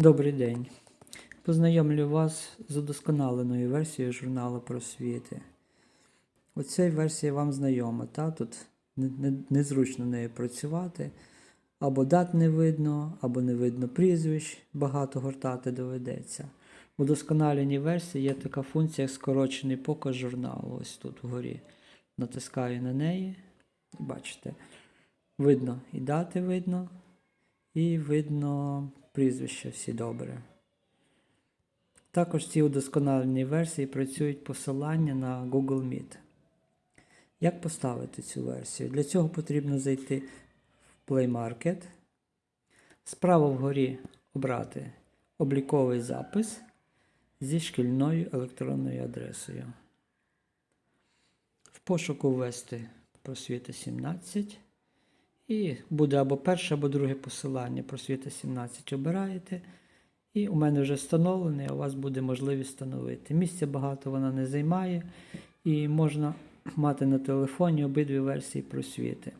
Добрий день. Познайомлю вас з удосконаленою версією журналу просвіти. Оця версія вам знайома, та? тут не- не- незручно нею працювати. Або дат не видно, або не видно прізвищ, багато гортати доведеться. У удосконаленій версії є така функція, як скорочений показ журналу. Ось тут вгорі. Натискаю на неї. Бачите, видно і дати видно, і видно прізвища всі добре. Також в цій удосконаленій версії працюють посилання на Google Meet. Як поставити цю версію? Для цього потрібно зайти в Play Market, справа вгорі обрати обліковий запис зі шкільною електронною адресою. В пошуку ввести просвіта 17. І буде або перше, або друге посилання просвіта 17 обираєте. І у мене вже встановлений, а у вас буде можливість встановити. Місця багато вона не займає, і можна мати на телефоні обидві версії просвіти.